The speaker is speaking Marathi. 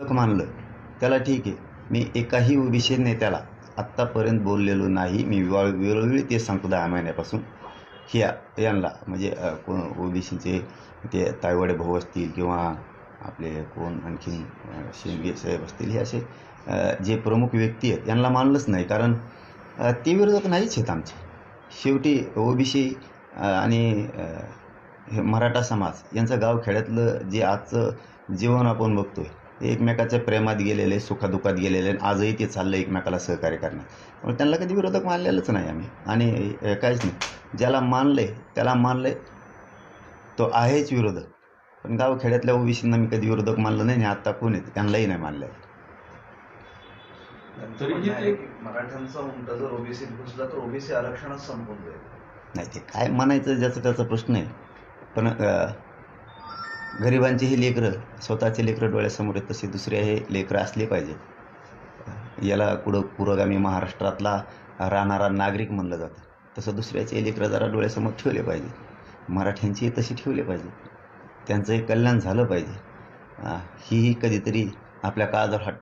विरोधक मानलं त्याला ठीक आहे. मी एकाही विषय नेत्याला आत्तापर्यंत बोललेलो नाही. मी वेळोवेळी ते सांगतो दहा महिन्यापासून. ह्या यांना. म्हणजे कोण ओबीसीचे ते तायवाडे भाऊ असतील किंवा आपले कोण आणखीन अ, शिंदे साहेब असतील हे असे जे प्रमुख व्यक्ती आहेत यांना मानलंच नाही. कारण ते विरोधक नाहीच आहेत आमचे. शेवटी ओबीसी आणि हे मराठा समाज यांचं गावखेड्यातलं जे आजचं जीवन आपण बघतोय एकमेकाच्या प्रेमात गेलेले सुखादुखात गेलेले आणि आजही ते चाललं एकमेकाला सहकार्य करण्यात. त्यामुळे त्यांना कधी विरोधक मानलेलंच नाही आम्ही. आणि काहीच नाही. ज्याला मानलंय त्याला मानलंय तो आहेच विरोधक. पण गावखेड्यातल्या ओबीसींना मी कधी विरोधक मानलं नाही आणि आत्ता कोण आहेत त्यांनाही नाही मानलं की मराठ्यांचा जर घुसला तर ओबीसी आरक्षणच संपून जाईल. नाही ते काय म्हणायचं ज्याचा त्याचा प्रश्न आहे. पण गरिबांची ही लेकरं स्वतःचे लेकरं डोळ्यासमोर आहेत तसे दुसरे हे लेकरं असले पाहिजे याला कुठं पुरोगामी महाराष्ट्रातला राहणारा नागरिक म्हणलं जातं. तसं दुसऱ्याचे लेकरं जरा डोळ्यासमोर ठेवले पाहिजे मराठ्यांचीही तशी ठेवले पाहिजे त्यांचंही कल्याण झालं पाहिजे. हीही ही कधीतरी आपल्या काळावर हट